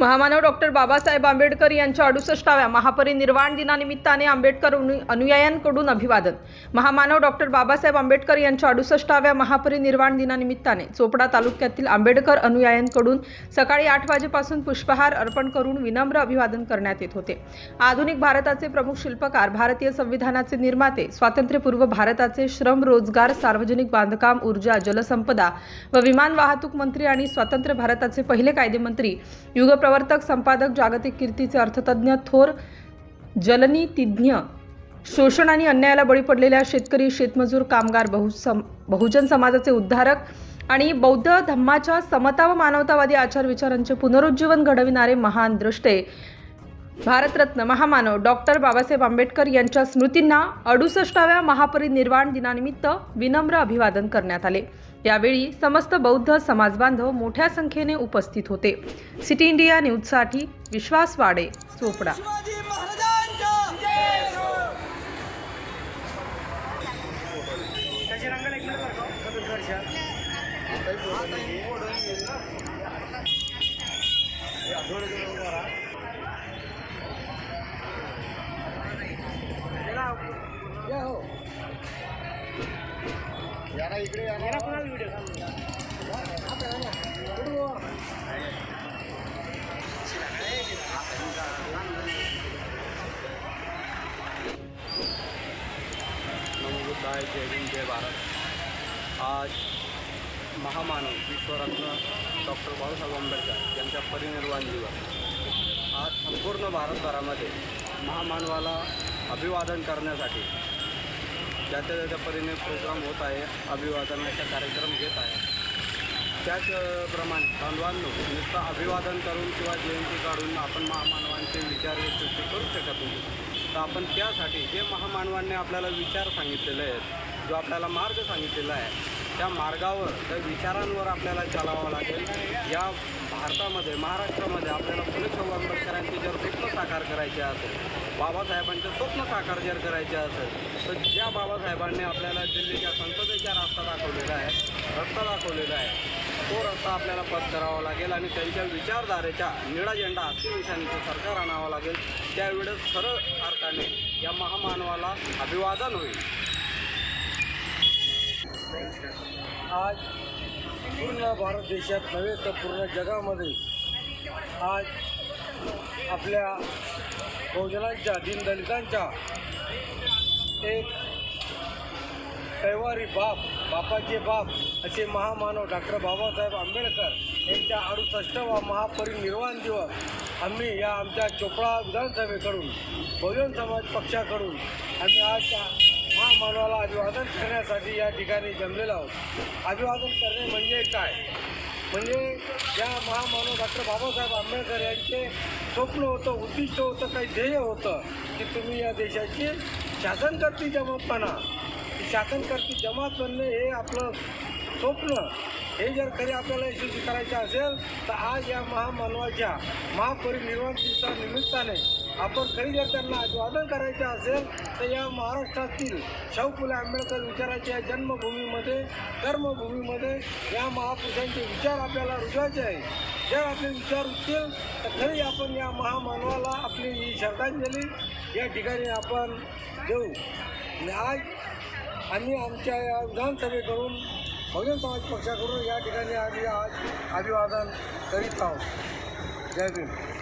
महामानव डॉक्टर बाबासाहेब आंबेडकर यांच्या अडुसष्टाव्या महापरिनिर्वाण दिनानिमित्ताने आंबेडकर अनु- अनुयायांकडून अभिवादन. महामानव डॉक्टर बाबासाहेब आंबेडकर यांच्या अडुसष्टाव्या महापरिनिर्वाण दिनानिमित्ताने चोपडा तालुक्यातील आंबेडकर अनुयायांकडून सकाळी आठ वाजेपासून पुष्पहार अर्पण करून विनम्र अभिवादन करण्यात येत होते. आधुनिक भारताचे प्रमुख शिल्पकार भारतीय संविधानाचे निर्माते स्वातंत्र्यपूर्व भारताचे श्रम रोजगार सार्वजनिक बांधकाम ऊर्जा जलसंपदा व विमान वाहतूक मंत्री आणि स्वातंत्र्य भारताचे पहिले कायदेमंत्री प्रवर्तक संपादक जागतिक कीर्तीचे अर्थतज्ञ थोर जलनीतिज्ञ शोषण आणि अन्यायाला बळी पडलेल्या शेतकरी शेतमजूर कामगार बहुसम बहुजन समाजाचे उद्धारक आणि बौद्ध धम्माच्या समता व मानवतावादी आचार विचारांचे पुनरुज्जीवन घडविणारे महान दृष्टे भारतरत्न महामानव डॉक्टर बाबासाहेब आंबेडकर यांच्या स्मृतींना अडुसष्टाव्या महापरिनिर्वाण दिनानिमित्त विनम्र अभिवादन करण्यात आले. यावेळी समस्त बौद्ध समाजबांधव मोठ्या संख्येने उपस्थित होते. सिटी इंडिया न्यूजसाठी विश्वास वाडे चोपडा. नमोबुद्धाय जय हिंद जय भारत आज महामानव विश्वरत्न डॉक्टर बाबासाहेब आंबेडकर यांच्या परिनिर्वाण दिवस. आज संपूर्ण भारतभरामध्ये महामानवाला अभिवादन करण्यासाठी ज्याच्या त्याच्या परीने प्रोग्राम होत आहे अभिवादनाचा कार्यक्रम घेत आहे. त्याचप्रमाणे बांधवांनो नुसतं अभिवादन करून किंवा जयंती काढून आपण महामानवांचे विचार व्यक्त करू शकत नाही. तर आपण त्यासाठी जे महामानवांनी आपल्याला विचार सांगितलेले आहेत जो आपल्याला मार्ग सांगितलेला आहे त्या मार्गावर त्या विचारांवर आपल्याला चालावं लागेल. या भारतामध्ये महाराष्ट्रामध्ये आपल्याला फुले शाहू जर स्वप्न साकार करायचे असेल बाबासाहेबांचं स्वप्न साकार जर करायचे असेल तर ज्या बाबासाहेबांनी आपल्याला दिल्लीच्या संसदेचा रस्ता दाखवलेला आहे रस्ता दाखवलेला आहे तो रस्ता आपल्याला पत्करावा लागेल आणि त्यांच्या विचारधारेच्या निळा झेंडा हस्ती सरकार आणावं लागेल त्यावेळेस सरळ अर्थाने या महामानवाला अभिवादन होईल. आज पूर्ण भारत देशात नव्हे तर पूर्ण जगामध्ये आज आपल्या बहुजनांच्या दीनदलितांच्या एक कैवारी बाप बापाचे बाप असे महामानव डॉक्टर बाबासाहेब आंबेडकर यांच्या अडुसष्टवा महापरिनिर्वाण दिवस आम्ही या आमच्या चोपडा विधानसभेकडून बहुजन समाज पक्षाकडून आम्ही आज त्या महामानवाला अभिवादन करण्यासाठी या ठिकाणी जमलेलो आहोत. अभिवादन करणे म्हणजे काय? म्हणजे या महामानव डॉक्टर बाबासाहेब आंबेडकर यांचे स्वप्न होतं उद्दिष्ट होतं काही ध्येय होतं की तुम्ही या देशाची शासनकर्ती जमात म्हणा की शासनकर्ती जमात बनणे हे आपलं स्वप्न. हे जर खरे आपल्याला यशस्वी करायचे असेल तर आज या महामानवाच्या महापरिनिर्वाण दिवसानिमित्ताने आपण खरी जर त्यांना अभिवादन करायचे असेल तर या महाराष्ट्रातील शाहू फुले आंबेडकर विचाराच्या जन्मभूमीमध्ये कर्मभूमीमध्ये या महापुरुषांचे विचार आपल्याला रुजवायचे आहे जर आपले विचार उठतील तर खरी आपण या महामानवाला आपली ही श्रद्धांजली या ठिकाणी आपण देऊ. आज आम्ही आमच्या या विधानसभेकडून बहुजन समाज पक्षाकडून या ठिकाणी आम्ही आज अभिवादन करीत आहोत. जय भीम.